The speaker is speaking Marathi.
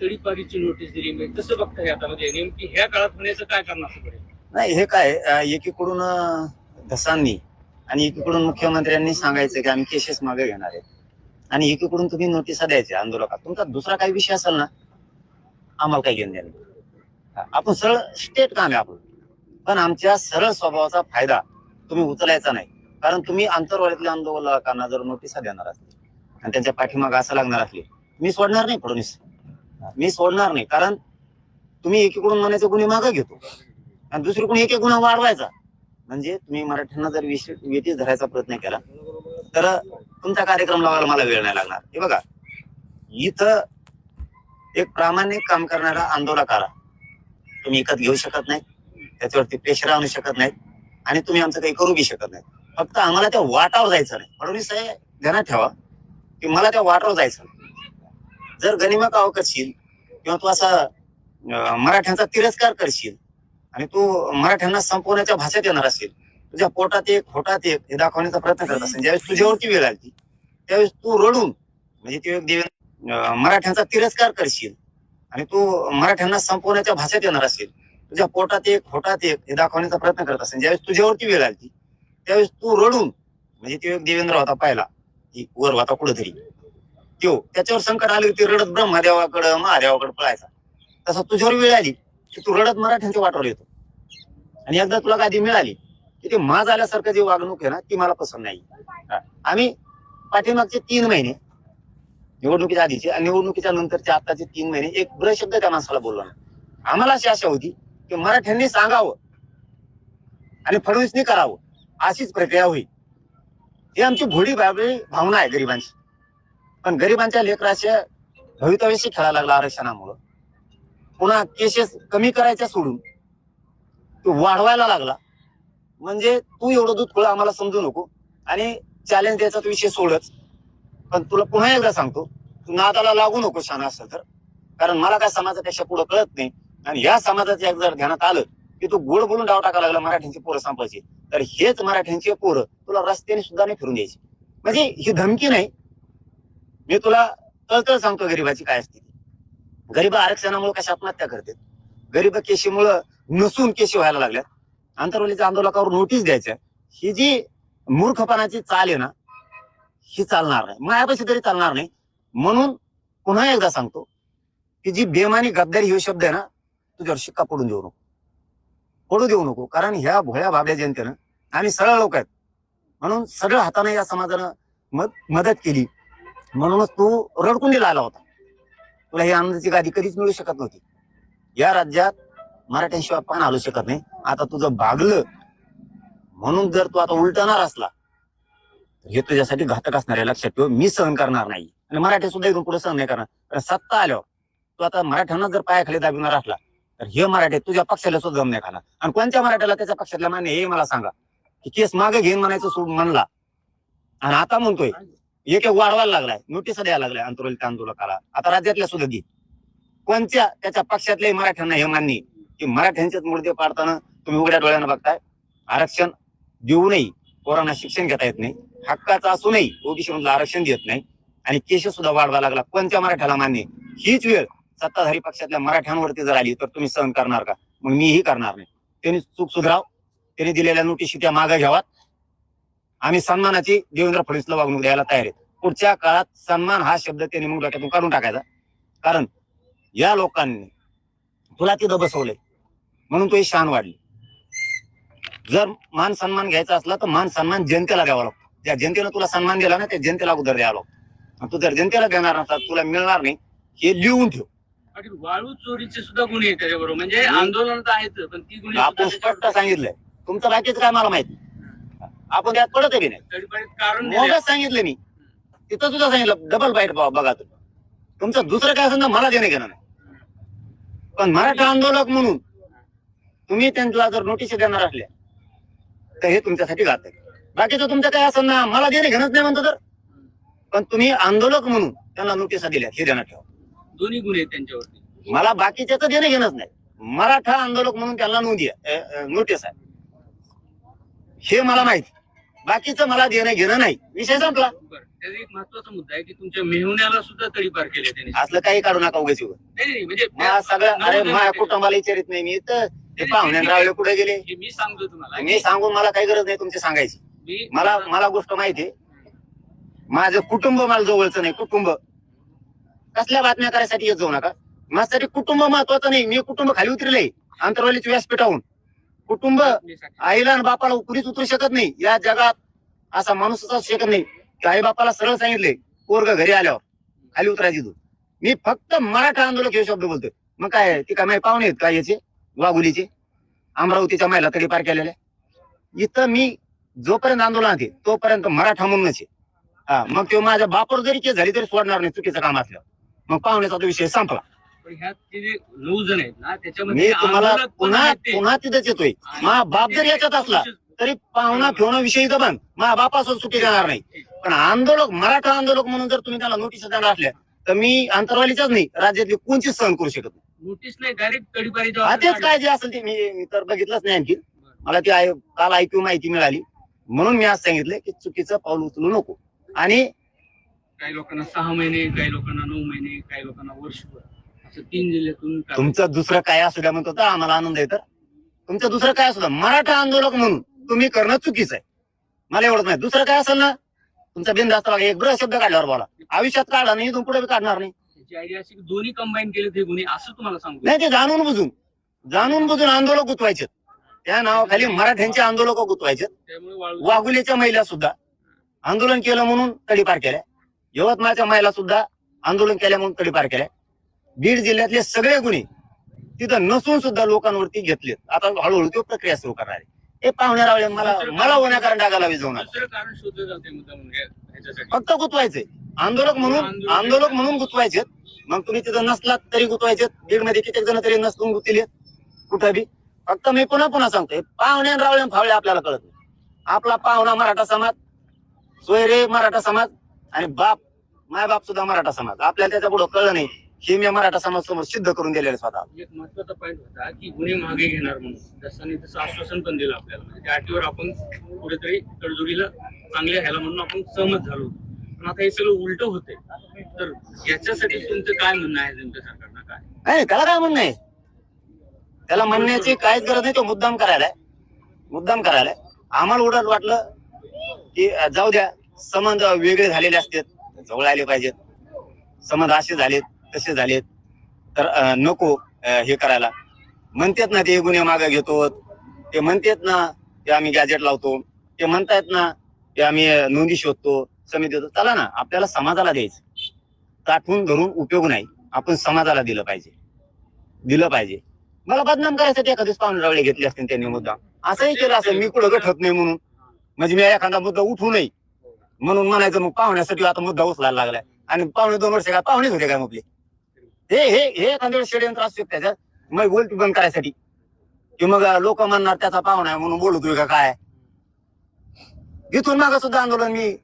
तडीपारीची नोटीस दिली म्हणजे कसं बघता हे आता म्हणजे नेमकी ह्या काळात होण्याचं काय कारण असं पडेल? नाही हे काय अं, एकीकडून अं, धसांनी आणि एकीकडून मुख्यमंत्र्यांनी सांगायचं की आम्ही केसेस मागे घेणार आहेत. आणि एकीकडून तुम्ही नोटिसा द्यायच्या आंदोलकात. तुमचा दुसरा काही विषय असेल ना आम्हाला काही घेऊन द्या आपण सरळ स्टेट काम आहे आपण पण आमच्या सरळ स्वभावाचा फायदा तुम्ही उचलायचा नाही. कारण तुम्ही आंतरवाड्यातल्या आंदोलकांना जर नोटिसा देणार असली आणि त्यांच्या पाठीमागे असं लागणार असली मी सोडणार नाही फडणवीस. मी सोडणार नाही. कारण तुम्ही एकीकडून म्हणायचे गुन्हे मागे घेतो. आणि दुसरीकडून एक एक गुन्हा वाढवायचा. म्हणजे तुम्ही मराठ्यांना जर विशेष धरायचा प्रयत्न केला तर तुमचा कार्यक्रम लावायला मला वेळ नाही लागणार. हे बघा. इथं एक प्रामाणिक काम करणारा आंदोलकाला तुम्ही विकत घेऊ शकत नाही. त्याच्यावरती प्रेशर आणू शकत नाही. आणि तुम्ही आमचं काही करू बी शकत नाही. फक्त आम्हाला त्या वाटावर जायचं नाही. फडणवीस ध्यानात ठेवा की मला त्या वाटावर जायचं नाही. जर गनिमत काव करशील किंवा तू असा मराठ्यांचा तिरस्कार करशील आणि तू मराठ्यांना संपवण्याच्या भाषेत येणार असेल तुझ्या पोटात एक होटात एक हे दाखवण्याचा प्रयत्न करत असेल ज्यावेळेस तुझ्यावरती वेळ आली त्यावेळेस तू रडून म्हणजे ते एक मराठ्यांचा तिरस्कार करशील आणि तू मराठ्यांना संपवण्याच्या भाषेत येणार असेल तुझ्या पोटात एक होटात एक हे दाखवण्याचा प्रयत्न करत असेल ज्यावेळेस तुझ्यावरती वेळ आली त्यावेळेस तू रडून म्हणजे ती एक देवेंद्र होता पाहिला की वर होता कुठेतरी. त्यो त्याच्यावर संकट आले की रडत ब्रह्मदेवाकडं महादेवाकडे पळायचा. तसं तुझ्यावर वेळ आली की तू रडत मराठ्यांच्या वाटावर येतो. आणि एकदा तुला गादी मिळाली की ते माज आल्यासारखं जी वागणूक आहे ना ती मला पसंत नाही. आम्ही पाठीमागचे तीन महिने निवडणुकीच्या आधीचे आणि निवडणुकीच्या नंतरचे आताचे तीन महिने एक ब्र शब्द त्या माणसाला बोललो ना आम्हाला अशी आशा होती की मराठ्यांनी सांगावं आणि फडणवीसनी करावं अशीच प्रक्रिया होईल. ही आमची भोळी भावना आहे गरिबांची. पण गरिबांच्या लेकराच्या भवितव्याशी खेळायला लागला आरक्षणामुळं. पुन्हा केसेस कमी करायच्या सोडून तो वाढवायला लागला. म्हणजे तू एवढं दूध खुळं आम्हाला समजू नको आणि चॅलेंज द्यायचा विषय सोडच. पण तुला पुन्हा एकदा सांगतो तू नादाला लागू नको शाना असेल तर. कारण मला काय समाजापेक्षा पुढं कळत नाही. आणि या समाजाच्या एक जर ध्यानात आलं की तू गोड बोलून डाव टाकायला लागला मराठ्यांची पोरं संपायची तर हेच मराठ्यांची पोरं तुला रस्त्याने सुद्धा नाही फिरून द्यायची. म्हणजे ही धमकी नाही मी तुला तळतळ सांगतो गरीबाची काय असते ती. गरीब आरक्षणामुळे कशा आत्महत्या करते गरीब केशीमुळं नसून केशी व्हायला लागल्यात. आंतरवलीच्या आंदोलकावर नोटीस द्यायच्या ही जी मूर्खपणाची चाल आहे ना ही चालणार नाही. मायापाशी तरी चालणार नाही. म्हणून पुन्हा एकदा सांगतो की जी बेमानी गद्दारी हे शब्द आहे ना तुझ्यावर शिक्का पडून देऊ नको. पडू देऊ नको. कारण ह्या भोळ्या बाबड्या जनतेनं आम्ही सरळ लोक आहेत म्हणून सगळं हाताने या समाजानं मद- मदत केली. म्हणूनच तू रडकुंडीला आला होता. तुला ही आनंदाची गादी कधीच मिळू शकत नव्हती. या राज्यात मराठ्यांशिवाय पान हलू शकत नाही. आता तुझं भागलं. म्हणून जर तू आता उलटणार असला तर हे तुझ्यासाठी घातक असणार आहे. लक्षात ठेव मी सहन करणार नाही. आणि मराठी सुद्धा इथून पुढे सहन नाही करणार. कारण सत्ता आल्यावर तू आता मराठ्यांना जर पायाखाली दाबिणार असला तर हे मराठी तुझ्या पक्षाला सुद्धा गम नाही खाणार. आणि कोणत्या मराठ्याला त्याच्या पक्षातल्या मान्य हे मला सांगा. की केस मागे घेऊन म्हणायचं सोडून म्हणला. आणि आता म्हणतोय एक वाढवायला लागलाय. नोटीस द्यायला लागलाय आंदोलन आंदोलकाला आता राज्यातल्या सुद्धा दे कोणत्या त्याच्या पक्षातल्या मराठ्यांना हे मान्य की मराठ्यांचेच मुर्दे पाडताना तुम्ही उघड्या डोळ्यानं बघताय? आरक्षण देऊनही पोरांना शिक्षण घेता येत नाही. हक्काचा असूनही ओबीसी मधलं आरक्षण देत नाही. आणि केश सुद्धा वाढवा लागला. कोणत्या मराठ्याला मान्य हीच वेळ सत्ताधारी पक्षातल्या मराठ्यांवरती जर आली तर तुम्ही सहन करणार का? मग मीही करणार नाही. त्यांनी चूक सुधराव त्यांनी दिलेल्या नोटीस त्या मागे घ्यावात. आम्ही सन्मानाची देवेंद्र फडणवीसला वागणूक द्यायला तयार आहेत. पुढच्या काळात सन्मान हा शब्द त्यांनी मग डोक्यातून काढून टाकायचा. कारण या लोकांनी तुला तिथं बसवलंय. म्हणून तुझी शान वाढली. जर मान सन्मान घ्यायचा असला तर मान सन्मान जनतेला द्यावा लागतो. ज्या जनतेनं तुला सन्मान दिला ना त्या जनतेला अगोदर द्यावा लागतो. आणि तू जर जनतेला देणार नसला तुला मिळणार नाही हे लिहून ठेव. वाळू चोरीचे सुद्धा गुन्हे त्याच्याबरोबर. म्हणजे. आंदोलन तर आहेत पण ती गुन्हे आपण स्पष्ट सांगितलंय. तुमचं बाकीचं काय मला माहीत? आपण त्यात पडत बी नाही? सांगितलं मी. तिथं सुद्धा सांगितलं डबल बाईट बघा तुमचं दुसरं काय असेल ना मला देणं घेणं नाही पण मराठा आंदोलक म्हणून तुम्ही त्यांना जर नोटीस देणार असल्या तर हे तुमच्यासाठी घात आहे. बाकीचं तुमचं काय असेल ना मला देणं घेणंच नाही म्हणतो तर. पण तुम्ही आंदोलक म्हणून त्यांना नोटिसा दिल्या हे देण्यात ठेवा. दोन्ही गुन्हे आहेत त्यांच्यावरती. मला बाकीच्याच देणं घेणंच नाही. मराठा आंदोलक म्हणून त्यांना नोंदी नोटीस आहे. हे मला माहिती. बाकीचं मला देणं घेणं नाही. विषय संपला. बरं त्याचा एक महत्त्वाचा मुद्दा आहे की तुमच्या मेहुण्याला सुद्धा तडीपार केले त्यांनी. असलं काही काढू नका उगाच. नाही, नाही, म्हणजे मला सगळं अरे जण माझ्या. कुटुंबाला विचारित नाही मी तर ते पाहुण्यान रावले कुठे गेले? हे मी सांगतो तुम्हाला. मी सांगून मला काही गरज नाही तुमची सांगायची. मी मला मला गोष्ट माहिती आहे. माझं कुटुंब मला जवळचं नाही कुटुंब. कसल्या बातम्या करायसाठी येत जाऊ नका? माझ्यासाठी कुटुंब महत्वाचं नाही. मी कुटुंब खाली उतरले अंतरवालीच्या व्यासपीठाहून कुटुंब आईला आणि बापाला कुणीच उतरू शकत नाही. या जगात असा माणूस असू शकत नाही. की आई बापाला सरळ सांगितले पोरग घरी आल्यावर. खाली उतरायची तू. मी फक्त मराठा आंदोलक हे शब्द बोलतोय. मग काय ती काय माहिती पाहुणे आहेत काय याचे? वाघुलीचे? अमरावतीच्या महिला तरी पार केलेल्या इथं मी जोपर्यंत आंदोलन आहे तोपर्यंत मराठा म्हणूनच आहे. हा मग तो माझ्या बापावर जरी केस झाली तरी सोडणार नाही चुकीचं काम असलं मग पाहुण्याचा तो विषय संपला. पण ह्यात ते जे नऊ जण आहेत ना मी त्याच्यामध्ये तुम्हाला आंदोलक पण पुन्हा आहेत ते. पुन्हा तिथेच येतोय. मा बाप जर याच्यात असला तरी पाहुणा ठेवणं विषय बंद. मा बापासून सुट्टी देणार नाही. पण आंदोलक मराठा आंदोलक म्हणून जर तुम्ही त्याला नोटीस देणार असल्या तर मी अंतरवालीचाच नाही राज्यातली कोणचीच सहन करू शकत नाही. नोटीस नाही डायरेक्ट तडीपारी हा, तेच काय जे असेल ते मी मी तर बघितलंच नाही आणखी. मला ती आय- काल ऐकू माहिती मिळाली. म्हणून मी आज सांगितलं की चुकीचं पाऊल उचलू नको. आणि काही लोकांना सहा महिने काही लोकांना नऊ महिने काही लोकांना वर्षभर. असं तीन जिल्ह्यातून. तुमचं दुसरं काय असू द्या म्हणतो आम्हाला आनंद आहे तर. तुमचं दुसरं काय असू द्या मराठा आंदोलक म्हणून तुम्ही करणं चुकीचं आहे. मला एवढंच नाही. दुसरं काय असेल ना तुमचा बिंदास्त बघा एक ब्र शब्द काढल्यावर बोला. आयुष्यात काढा नाही इथून पुढे बी काढणार नाही. त्याची आयडिया अशी की दोन्ही कंबाईन केले ते गुन्हे असं तुम्हाला सांगतो. नाही ते जाणून बुजून जाणून बुजून आंदोलक गुतवायचे. त्या नावाखाली मराठ्यांचे आंदोलक गुतवायचे. त्यामुळे वाळू वाघुलीच्या महिला सुद्धा आंदोलन केलं म्हणून तडीपार केल्या. यवतमाळच्या महिला सुद्धा आंदोलन केल्या म्हणून तडीपार केल्या. बीड जिल्ह्यातले सगळे गुन्हे तिथं नसून सुद्धा लोकांवरती घेतलेत. आता हळूहळू तो प्रक्रिया सुरू करणार आहे. हे पाहुणे रावले मला मला होण्याकरण डागाला विजवू नका दुसरं कारण शोधलं जाते मुद्दा म्हणून ह्याच्यासाठी. फक्त गुतवायचे आंदोलक म्हणून आंदोलक म्हणून गुतवायचे मग तुम्ही तिथं नसलात तरी गुतवायचे बीडमध्ये कित्येक जण तरी नसून गुतील कुठं बी. फक्त मी पुन्हा पुन्हा सांगतोय. पाहुणे आणि रावळे फावळे आपल्याला कळत नाही. आपला पाहुणा मराठा समाज सोयरे मराठा समाज आणि बाप माय बाप सुद्धा मराठा समाज. आपल्याला त्याच्या पुढे कळलं नाही. हे मी मराठा समाज समोर सिद्ध करून दिलेलं स्वतः. एक महत्त्वाचा पॉईंट होता की गुन्हे मागे घेणार म्हणून. जसं तसं आश्वासन पण दिलं आपल्याला. म्हणजे त्या अटीवर आपण कुठेतरी तडजोडीला चांगल्या ह्याला म्हणून आपण सहमत झालो होतो. पण आता हे सगळं उलट होतंय. तर याच्यासाठी तुमचं काय म्हणणं आहे तुमच्या सरकारनं? काय? नाही त्याला काय म्हणणं आहे? त्याला म्हणण्याची काहीच गरज नाही तो मुद्दाम करायला. मुद्दाम करायला. आम्हाला उडत वाटलं की अं, जाऊ द्या संबंध वेगळे झालेले असतात. जवळ आले पाहिजेत. संबंध असे झालेत. तसे झालेत. तर नको हे करायला. म्हणतात ना ते गुन्हे मागे घेतो ते म्हणतात ना ते आम्ही गॅजेट लावतो. ते म्हणतायत ना ते आम्ही नोंदी शोधतो समिती देतो. चला ना आपल्याला समाजाला द्यायचं. ताठून धरून उपयोग नाही. आपण समाजाला दिलं पाहिजे. दिलं पाहिजे. मला बदनाम करायसाठी एखादीच पाहुणे रावळे घेतले असतील त्यांनी मुद्दा असंही केलं असं मी कुठं गठत नाही म्हणून. म्हणजे मी एखादा मुद्दा उठू नये. म्हणून म्हणायचं मग पाहुण्यासाठी आता मुद्दा उचलायला लागलाय. आणि पाहुणे दोन वर्ष काय पाहुणेच होते काय मग हे हे हे एखाद्या षडयंत्र असू शकतं त्याच्यात मग बोलती बंद करायसाठी. की मग लोक म्हणणार त्याचा पाहुणा आहे म्हणून बोलतोय का काय? इथून माग सुद्धा आंदोलन मी